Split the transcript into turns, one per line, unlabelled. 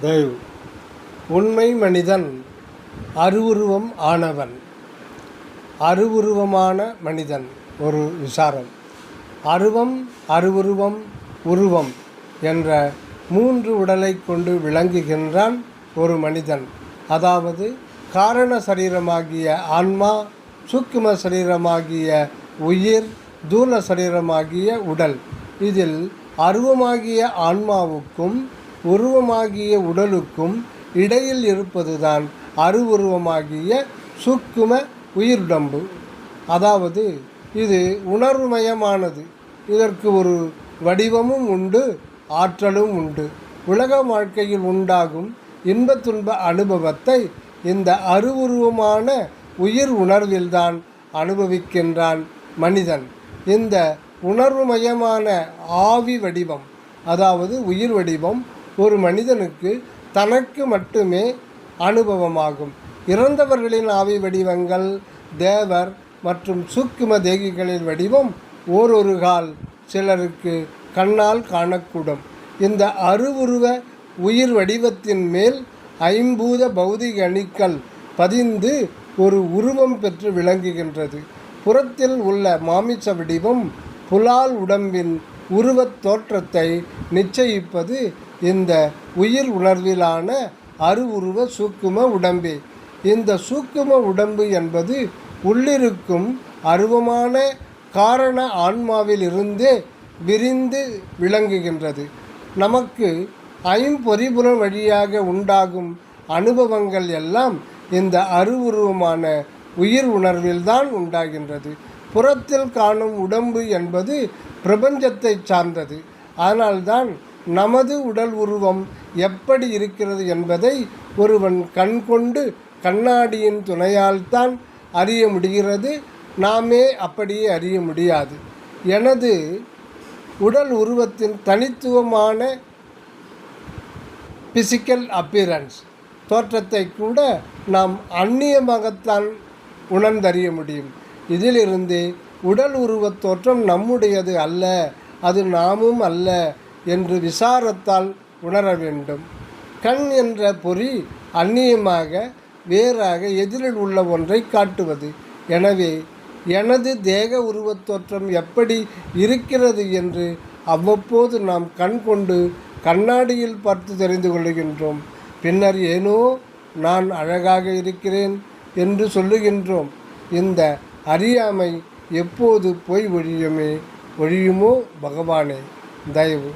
தயவு. உண்மை மனிதன் அருவுருவம் ஆனவன். அருவுருவமான மனிதன் ஒரு விசாரம். அருவம் அருவுருவம் உருவம் என்ற மூன்று உடலை கொண்டு விளங்குகின்றான் ஒரு மனிதன். அதாவது காரண சரீரமாகிய ஆன்மா சூக்கும சரீரமாகிய உயிர் தூல சரீரமாகிய உடல். இதில் அருவமாகிய ஆன்மாவுக்கும் உருவமாகிய உடலுக்கும் இடையில் இருப்பதுதான் அருவுருவமாகிய சுக்கும உயிருடம்பு. அதாவது இது உணர்வுமயமானது. இதற்கு ஒரு வடிவமும் உண்டு ஆற்றலும் உண்டு. உலக வாழ்க்கையில் உண்டாகும் இன்பத் துன்ப அனுபவத்தை இந்த அருவுருவமான உயிர் உணர்வில்தான் அனுபவிக்கின்றான் மனிதன். இந்த உணர்வுமயமான ஆவி வடிவம் அதாவது உயிர் வடிவம் ஒரு மனிதனுக்கு தனக்கு மட்டுமே அனுபவமாகும். இறந்தவர்களின் ஆவி வடிவங்கள் தேவர் மற்றும் சூக்கும தேகிகளின் வடிவம் ஓரொரு கால் சிலருக்கு கண்ணால் காணக்கூடும். இந்த அருவுருவ உயிர் வடிவத்தின் மேல் ஐம்பூத பௌதிக அணுக்கள் பதிந்து ஒரு உருவம் பெற்று விளங்குகின்றது. புறத்தில் உள்ள மாமிச வடிவம் புலால் உடம்பின் உருவத் தோற்றத்தை நிச்சயிப்பது இந்த உயிர் உணர்விலான அருவுருவ சூக்கும உடம்பே. இந்த சூக்கும உடம்பு என்பது உள்ளிருக்கும் அருவமான காரண ஆன்மாவிலிருந்தே விரிந்து விளங்குகின்றது. நமக்கு ஐம்பொறிபுறம் வழியாக உண்டாகும் அனுபவங்கள் எல்லாம் இந்த அருவுருவமான உயிர் உணர்வில்தான் உண்டாகின்றது. புறத்தில் காணும் உடம்பு என்பது பிரபஞ்சத்தை சார்ந்தது. அதனால்தான் நமது உடல் உருவம் எப்படி இருக்கிறது என்பதை ஒருவன் கண் கொண்டு கண்ணாடியின் துணையால்தான் அறிய முடிகிறது. நாமே அப்படியே அறிய முடியாது. எனது உடல் உருவத்தின் தனித்துவமான பிசிக்கல் அப்பியரன்ஸ் தோற்றத்தை கூட நாம் அந்நியமாகத்தான் உணர்ந்தறிய முடியும். இதிலிருந்து உடல் உருவத் தோற்றம் நம்முடையது அல்ல அது நாமும் அல்ல என்று விசாரத்தால் உணர வேண்டும். கண் என்ற பொறி அந்நியமாக வேறாக எதிரில் உள்ள ஒன்றை காட்டுவது. எனவே எனது தேக உருவத் தோற்றம் எப்படி இருக்கிறது என்று அவ்வப்போது நாம் கண் கொண்டு கண்ணாடியில் பார்த்து தெரிந்து கொள்கின்றோம். பின்னர் ஏனோ நான் அழகாக இருக்கிறேன் என்று சொல்லுகின்றோம். இந்த அறியாமை எப்போது போய் ஒழியுமே? ஒழியுமோ பகவானே? தயவு.